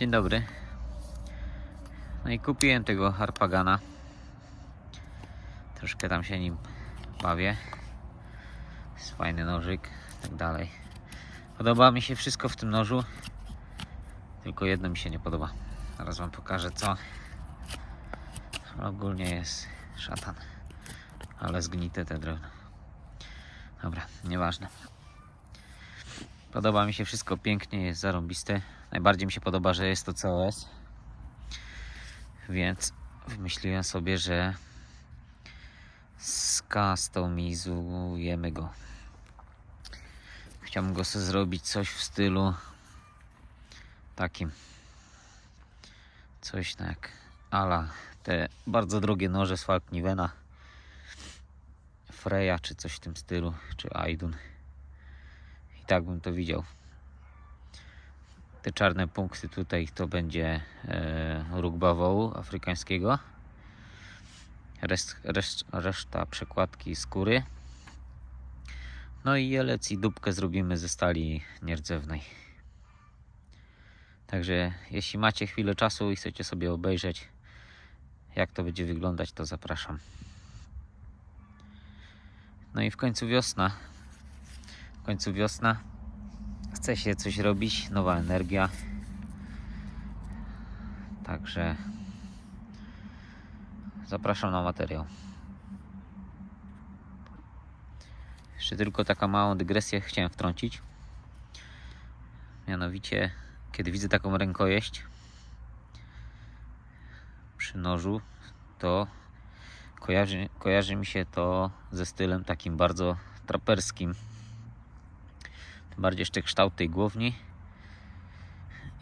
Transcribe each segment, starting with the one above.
Dzień dobry. No i kupiłem tego harpagana. Troszkę tam się nim bawię. Jest fajny nożyk, tak dalej. Podoba mi się wszystko w tym nożu. Tylko jedno mi się nie podoba. Zaraz wam pokażę co. Ogólnie jest szatan. Ale zgnite te drewno. Dobra, nieważne. Podoba mi się wszystko pięknie, jest zarąbiste. Najbardziej mi się podoba, że jest to COS. Więc wymyśliłem sobie, że skustomizujemy go. Chciałbym go sobie zrobić coś w stylu takim. Coś tak ala te bardzo drogie noże z Falknivena. Freya czy coś w tym stylu, czy Aidun. Tak bym to widział. Te czarne punkty tutaj to będzie e, róg bawołu afrykańskiego. Reszt, reszt, reszta przekładki skóry. No i jelec i dupkę zrobimy ze stali nierdzewnej. Także jeśli macie chwilę czasu i chcecie sobie obejrzeć jak to będzie wyglądać, to zapraszam. No i w końcu wiosna. W końcu wiosna. Chce się coś robić, nowa energia. Także zapraszam na materiał. Jeszcze tylko taka małą dygresję chciałem wtrącić. Mianowicie, kiedy widzę taką rękojeść przy nożu, to kojarzy, kojarzy mi się to ze stylem takim bardzo traperskim. Bardziej jeszcze kształt tej głowni.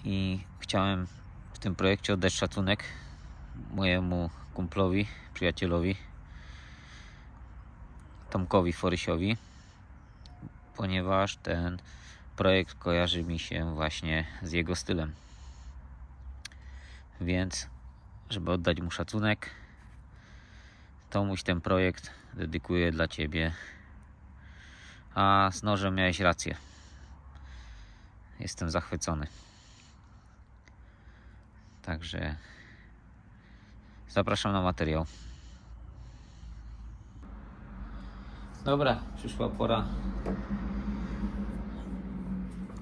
I chciałem w tym projekcie oddać szacunek mojemu kumplowi, przyjacielowi Tomkowi Forysiowi, ponieważ ten projekt kojarzy mi się właśnie z jego stylem. Więc, żeby oddać mu szacunek, Tomuś ten projekt dedykuję dla Ciebie. A z nożem miałeś rację. Jestem zachwycony. Także zapraszam na materiał. Dobra, przyszła pora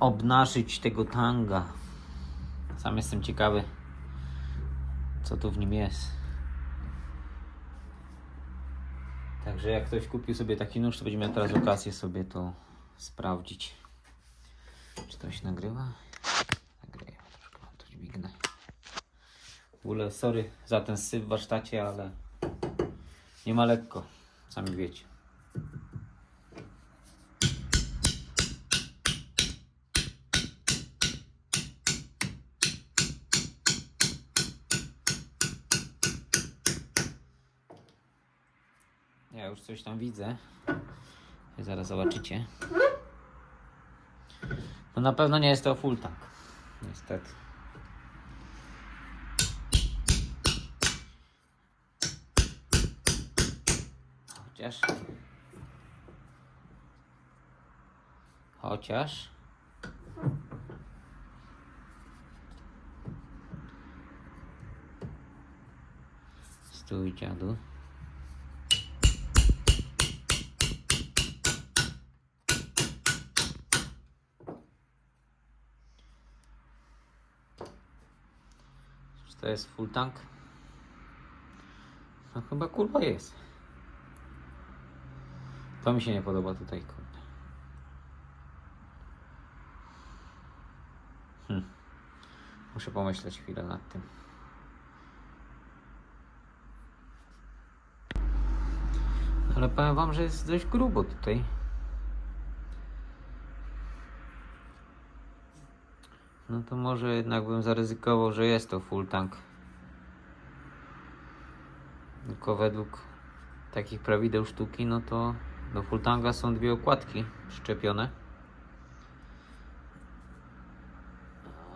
obnażyć tego tanga. Sam jestem ciekawy, co tu w nim jest. Także jak ktoś kupił sobie taki nóż, to będzie miał teraz okazję sobie to sprawdzić. Czy to się nagrywa? Nagrywa, troszkę mam to dźwignę. W ogóle sorry za ten syf w warsztacie, ale nie ma lekko, sami wiecie. Ja już coś tam widzę. Zaraz zobaczycie. No na pewno nie jest to full tank. Niestety. Chociaż. Chociaż. Stój dziadu. To jest full tank? No chyba kurwa jest. To mi się nie podoba tutaj, kurde. Hm. Muszę pomyśleć chwilę nad tym. Ale powiem wam, że jest dość grubo tutaj. No to może jednak bym zaryzykował, że jest to full tank. Tylko według takich prawideł sztuki, no to do full tanka są dwie okładki przyczepione.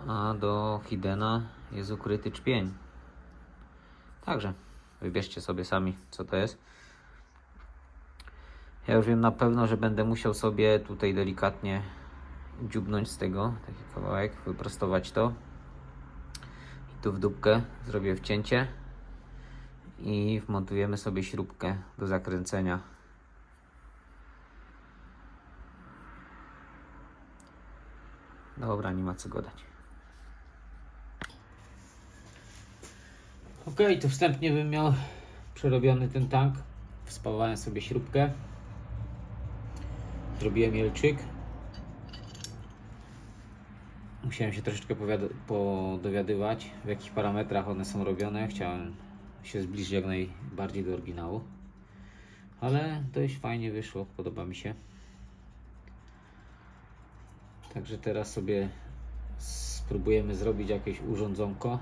A do Hidena jest ukryty czpień. Także wybierzcie sobie sami, co to jest. Ja już wiem na pewno, że będę musiał sobie tutaj delikatnie dziubnąć z tego taki kawałek, wyprostować to. Tu w dupkę zrobię wcięcie i wmontujemy sobie śrubkę do zakręcenia. Dobra, nie ma co gadać. Ok, to wstępnie bym miał przerobiony ten tank. Wspawałem sobie śrubkę. Zrobiłem jelczyk. Musiałem się troszeczkę podowiadywać, w jakich parametrach one są robione. Chciałem się zbliżyć jak najbardziej do oryginału. Ale dość fajnie wyszło, podoba mi się. Także teraz sobie spróbujemy zrobić jakieś urządzonko.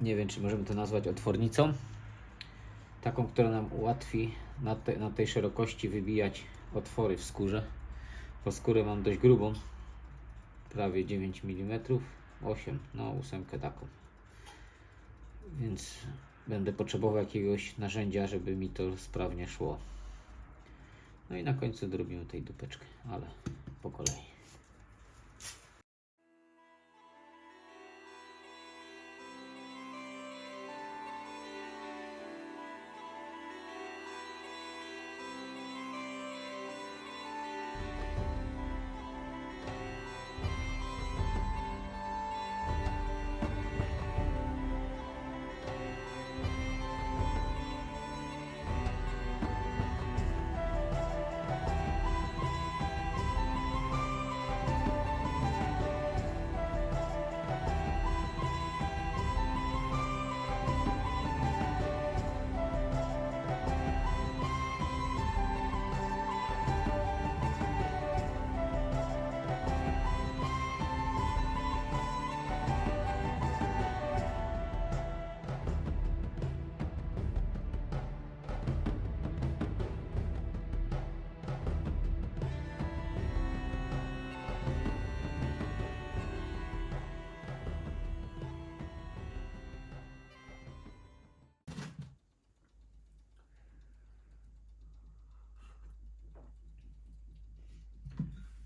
Nie wiem, czy możemy to nazwać otwornicą. Taką, która nam ułatwi na, te, na tej szerokości wybijać otwory w skórze. Bo skórę mam dość grubą, prawie 9 mm, 8, no ósemkę taką. Więc będę potrzebował jakiegoś narzędzia, żeby mi to sprawnie szło. No i na końcu drobimy tej dupeczkę, ale po kolei.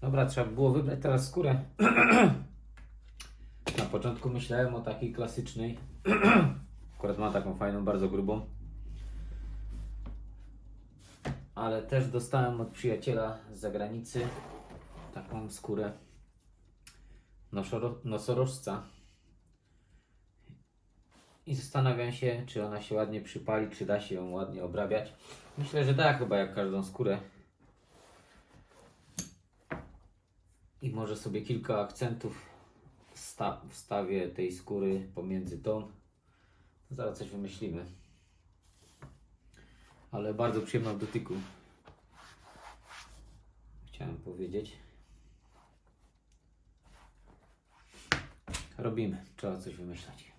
Dobra, trzeba było wybrać teraz skórę. Na początku myślałem o takiej klasycznej. Akurat ma taką fajną, bardzo grubą. Ale też dostałem od przyjaciela z zagranicy taką skórę nosorożca. I zastanawiam się, czy ona się ładnie przypali, czy da się ją ładnie obrabiać. Myślę, że da chyba jak każdą skórę. I może sobie kilka akcentów sta- wstawię tej skóry pomiędzy tą. Zaraz coś wymyślimy. Ale bardzo przyjemna w dotyku. Chciałem powiedzieć. Robimy. Trzeba coś wymyślać.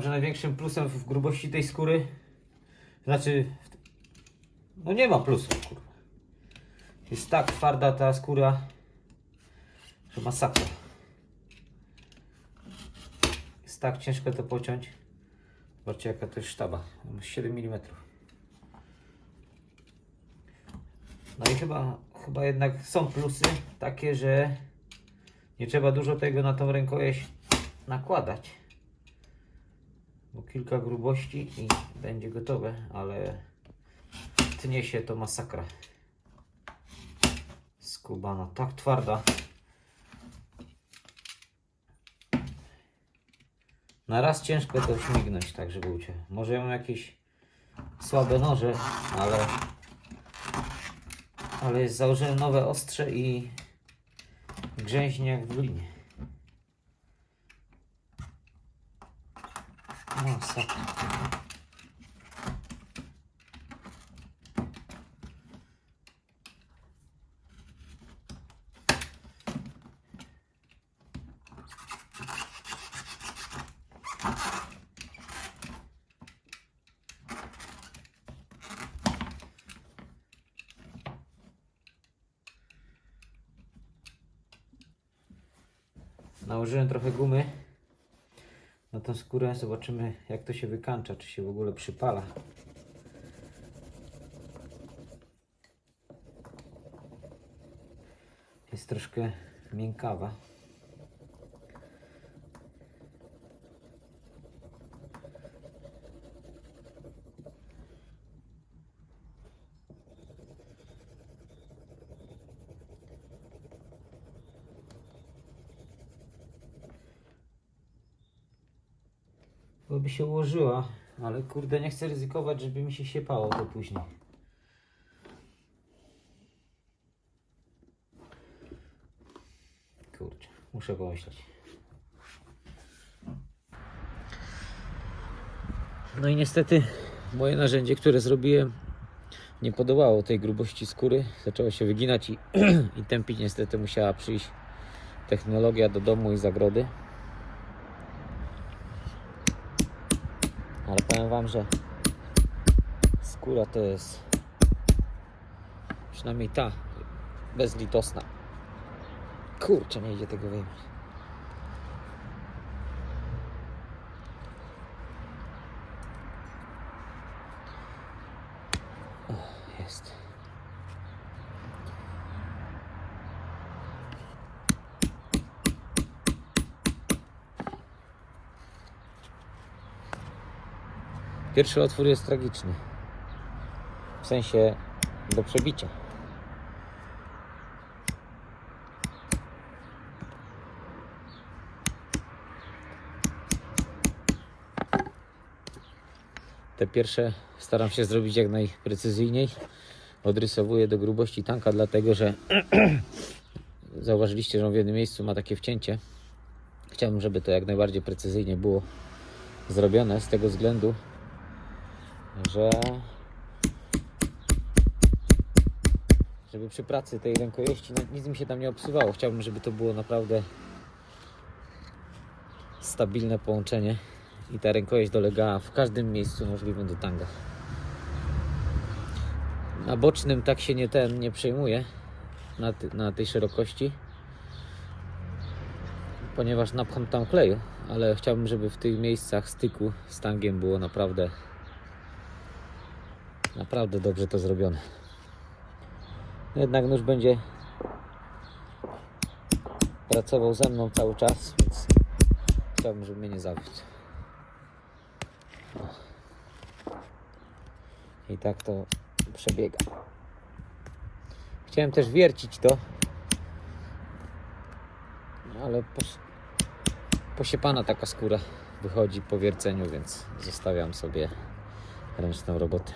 Że największym plusem w grubości tej skóry, znaczy, no nie ma plusów, kurwa. Jest tak twarda ta skóra, że masakra. Jest tak ciężko to pociąć. Zobaczcie jaka to jest sztaba. Ma 7 mm. No i chyba, chyba jednak są plusy takie, że nie trzeba dużo tego na tą rękojeść nakładać bo kilka grubości i będzie gotowe, ale tnie się to masakra. Skubana, tak twarda. Na raz ciężko to śmignąć, tak żeby uciec. Może ja mam jakieś słabe noże, ale ale założyłem nowe ostrze i grzęźnie jak w glinie. Masakra. Nałożyłem trochę gumy tą skórę. Zobaczymy jak to się wykańcza, czy się w ogóle przypala. Jest troszkę miękkawa. Się ułożyła, ale kurde nie chcę ryzykować, żeby mi się siepało to później. Kurczę, muszę pomyśleć. No i niestety moje narzędzie, które zrobiłem, nie podobało tej grubości skóry. Zaczęło się wyginać i, i tępić. Niestety musiała przyjść technologia do domu i zagrody. Ale powiem Wam, że skóra to jest przynajmniej ta bezlitosna. Kurczę, nie idzie tego wyjąć. O, jest. Pierwszy otwór jest tragiczny. W sensie do przebicia. Te pierwsze staram się zrobić jak najprecyzyjniej. Odrysowuję do grubości tanka, dlatego że zauważyliście, że on w jednym miejscu ma takie wcięcie. Chciałbym, żeby to jak najbardziej precyzyjnie było zrobione z tego względu, że żeby przy pracy tej rękojeści no, nic mi się tam nie obsuwało. Chciałbym, żeby to było naprawdę stabilne połączenie i ta rękojeść dolegała w każdym miejscu możliwym do tanga. Na bocznym tak się nie ten nie przejmuje na, ty, na tej szerokości, ponieważ napcham tam kleju, ale chciałbym, żeby w tych miejscach styku z tangiem było naprawdę naprawdę dobrze to zrobione. Jednak nóż będzie pracował ze mną cały czas, więc chciałbym, żeby mnie nie zawiódł. I tak to przebiega. Chciałem też wiercić to, ale pos, posiepana taka skóra wychodzi po wierceniu, więc zostawiam sobie ręczną robotę.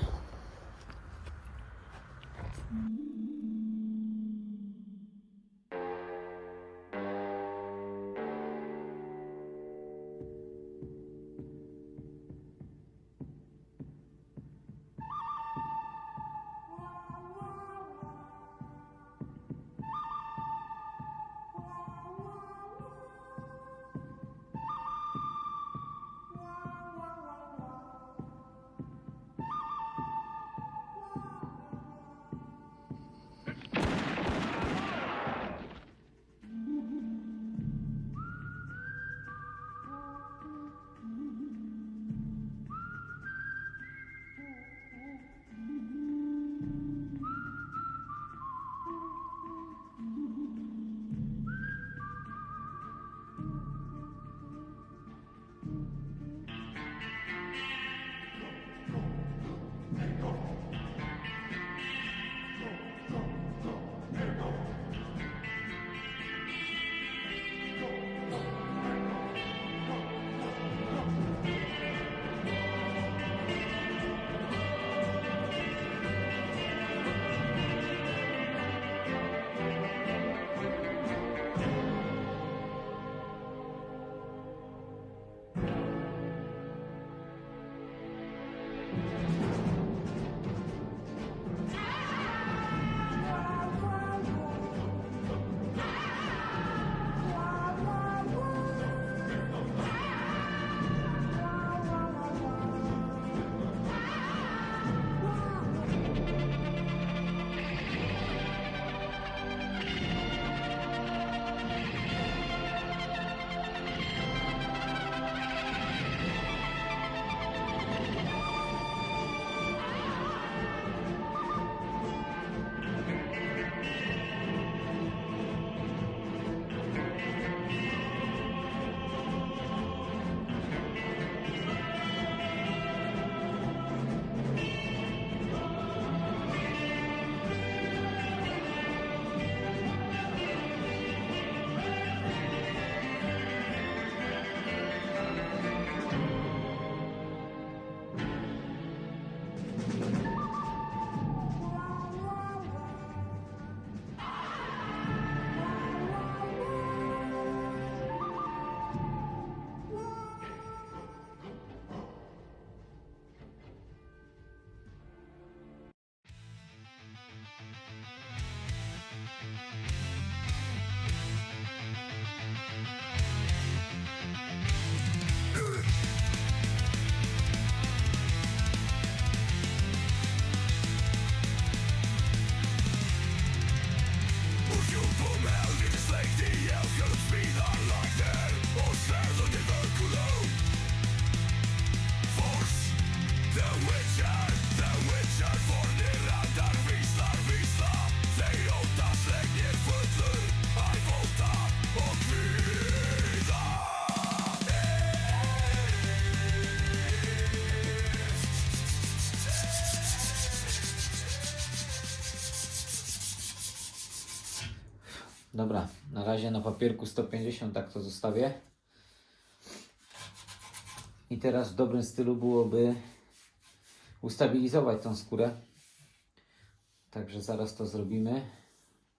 Dobra, na razie na papierku 150 tak to zostawię. I teraz w dobrym stylu byłoby ustabilizować tą skórę. Także zaraz to zrobimy.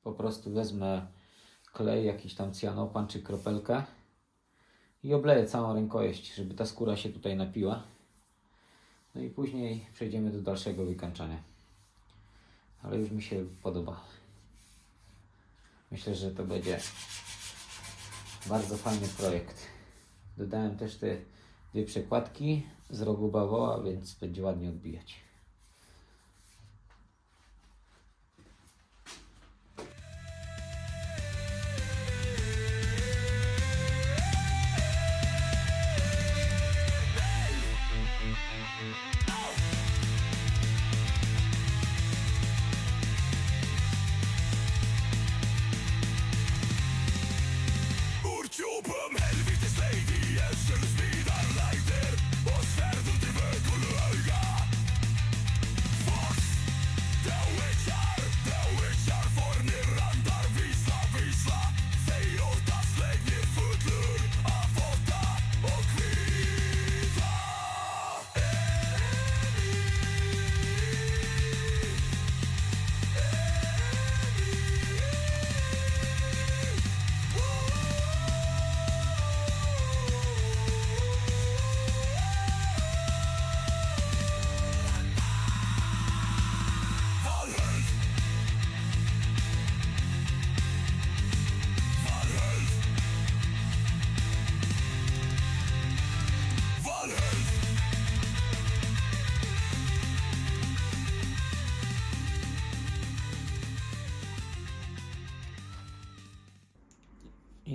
Po prostu wezmę klej, jakiś tam cyanopan czy kropelkę i obleję całą rękojeść, żeby ta skóra się tutaj napiła. No i później przejdziemy do dalszego wykańczania. Ale już mi się podoba. Myślę, że to będzie bardzo fajny projekt. Dodałem też te dwie przekładki z rogu bawoła, więc będzie ładnie odbijać.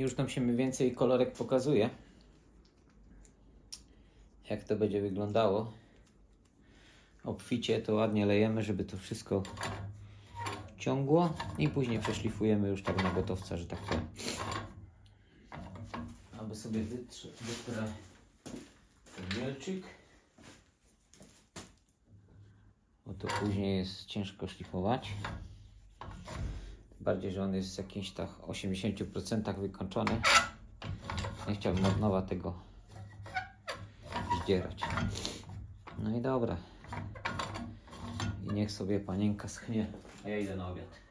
Już nam się mniej więcej kolorek pokazuje. Jak to będzie wyglądało. Obficie to ładnie lejemy, żeby to wszystko ciągło i później przeszlifujemy już tak na gotowca, że tak powiem. Aby sobie wytrze, wytrę ten mielczyk. Bo to później jest ciężko szlifować. Bardziej, że on jest w jakimś tak 80% wykończony. Nie chciałbym od nowa tego zdzierać. No i dobra. I niech sobie panienka schnie, a ja idę na obiad.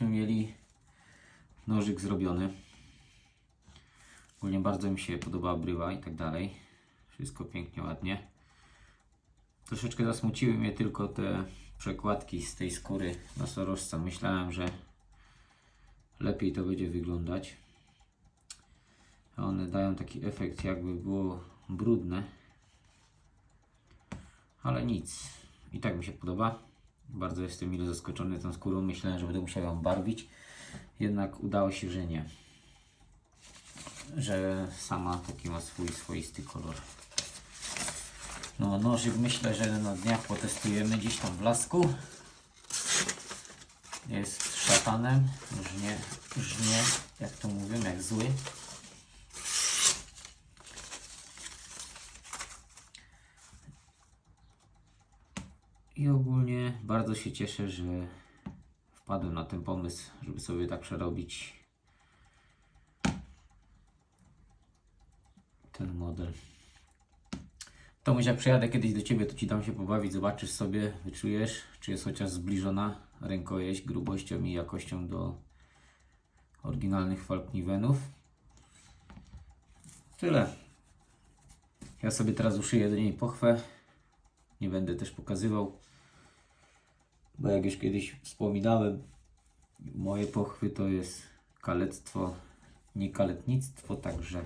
Byśmy mieli nożyk zrobiony. Ogólnie bardzo mi się podobała bryła i tak dalej. Wszystko pięknie, ładnie. Troszeczkę zasmuciły mnie tylko te przekładki z tej skóry nosorożca. Myślałem, że lepiej to będzie wyglądać. One dają taki efekt, jakby było brudne. Ale nic. I tak mi się podoba. Bardzo jestem mile zaskoczony tą skórą. Myślałem, że będę musiał ją barwić. Jednak udało się, że nie. Że sama taki ma swój swoisty kolor. No, nożyk myślę, że na dniach potestujemy gdzieś tam w lasku. Jest szatanem, żnie, żnie, jak to mówią, jak zły. I ogólnie bardzo się cieszę, że wpadłem na ten pomysł, żeby sobie tak przerobić ten model. Tomuś, jak przyjadę kiedyś do Ciebie, to Ci dam się pobawić, zobaczysz sobie, wyczujesz, czy jest chociaż zbliżona rękojeść grubością i jakością do oryginalnych Falknivenów. Tyle. Ja sobie teraz uszyję do niej pochwę. Nie będę też pokazywał, bo jak już kiedyś wspominałem, moje pochwy to jest kalectwo, nie kaletnictwo, także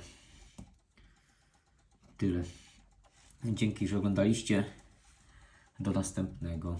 tyle. Dzięki, że oglądaliście. Do następnego.